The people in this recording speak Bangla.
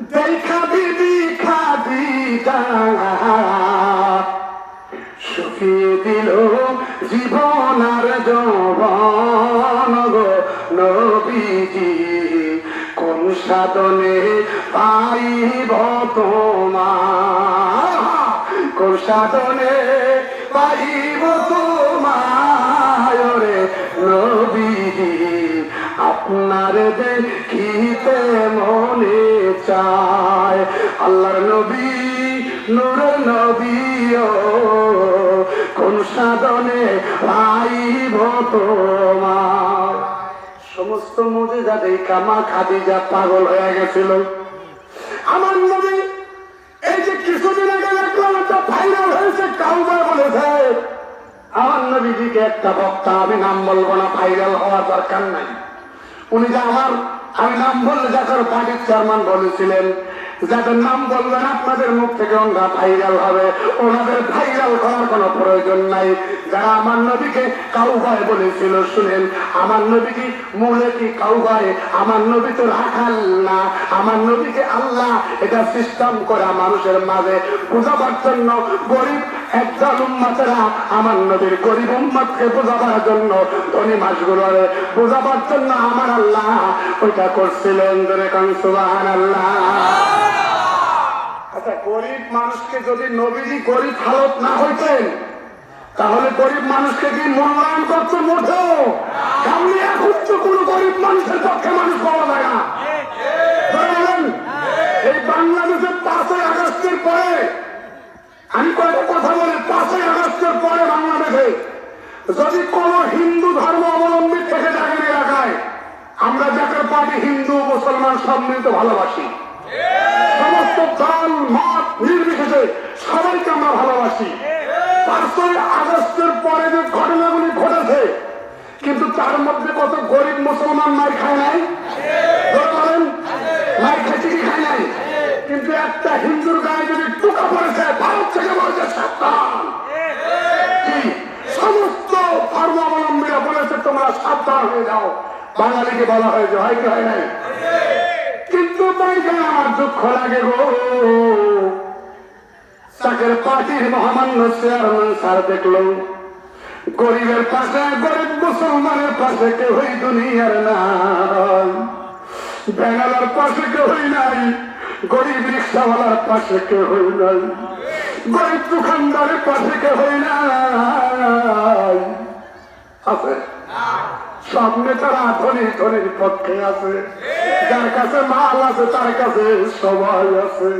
দেখা বিবি খাদিজা শুকিয়ে দিল জীবন আর যৌবন নবীজি। কোন সাধনে পাইব তোমার? কোন সাধনে পাইব নবীজি? আপনার মনে চায়। আল্লাহর নবী নূর নবী কোন সাধনে পাইব তোমার। সমস্ত মজেদা দেখা মা খাদিজা পাগল হয়ে গেছিল। আমার নবী, এই যে কিছুদিন আগে দেখলাম একটা ভাইরাল হয়েছে কাউবা বলেছে। আমার নবীজিকে একটা বক্তা, আমি নাম বলব না ভাইরাল হওয়ার দরকার নাই। উনি যে আমার, আমি নাম বললে যাদের পার্টির চেয়ারম্যান বলেছিলেন। যাদের নাম বলবেন আপনাদের মুখ থেকে ওনারা ভাইরাল হবে। ওনাদের ভাইরাল করার কোনো প্রয়োজন নাই। যারা আমার নবীকে কাউবায় বলেছিল, শুনেন, আমার নবী কি মূলে কি কাউবায়? আমার নবী তো রাখাল না। আমার নবীকে আল্লাহ এটা সিস্টেম করা মানুষের মাঝে বোঝাবার জন্য গরিব আমার নবীর গরিব বোঝাবার জন্য ধনী মাসগুলোর বোঝাবার জন্য আমার আল্লাহ ওইটা করছিলেন ধরে আল্লাহ আচ্ছা গরিব মানুষকে যদি নবীজি গরিব হালত না হইতেন, তাহলে গরিব মানুষকে কি মূল্যায়ন করতে তো কোনো গরিব মানুষের পক্ষে মানুষ পাওয়া যায় যদি কোন হিন্দু ধর্ম অবলম্বী থেকে থাকেন এলাকায়, আমরা যাকে পার্টি হিন্দু, মুসলমান সব মিলিত ভালোবাসি। সমস্ত দল, মত নির্বিশেষে সবাইকে আমরা ভালোবাসি। পাঁচই আগস্টের পরে যে ঘটনাগুলি ঘটেছে, কিন্তু তার মধ্যে কত গরিব মুসলমান মার খায় নাই ধরে বলেন মার খাইছে কি খায় নাই কিন্তু একটা হিন্দুর গায়ে যদি টুকা পড়েছে ভারত থেকে বলেছে সাবধান কি? সমস্ত ধর্মাবলম্বীরা বলেছে তোমরা সাবধান হয়ে যাও। বাঙালিকে বলা হয়েছে, হয় কি, হয় নাই? কিন্তু আমার দুঃখ লাগে গো। তাকে পার্টির মহামান্য চেয়ারম্যান স্যার দেখল। গরিবের পাশে, গরিব মুসলমানের পাশে কেউই দুনিয়ার নাই। বেঙ্গালার পাশে কেউই নাই, গরিব রিক্সাওয়ালার পাশে কেউই নাই। গরিব দোকানদারের পাশে কেউই নাই। সব নেতারা ধনী ধনীর পক্ষে আছে। যার কাছে মাল আছে তার কাছে সবাই আছে।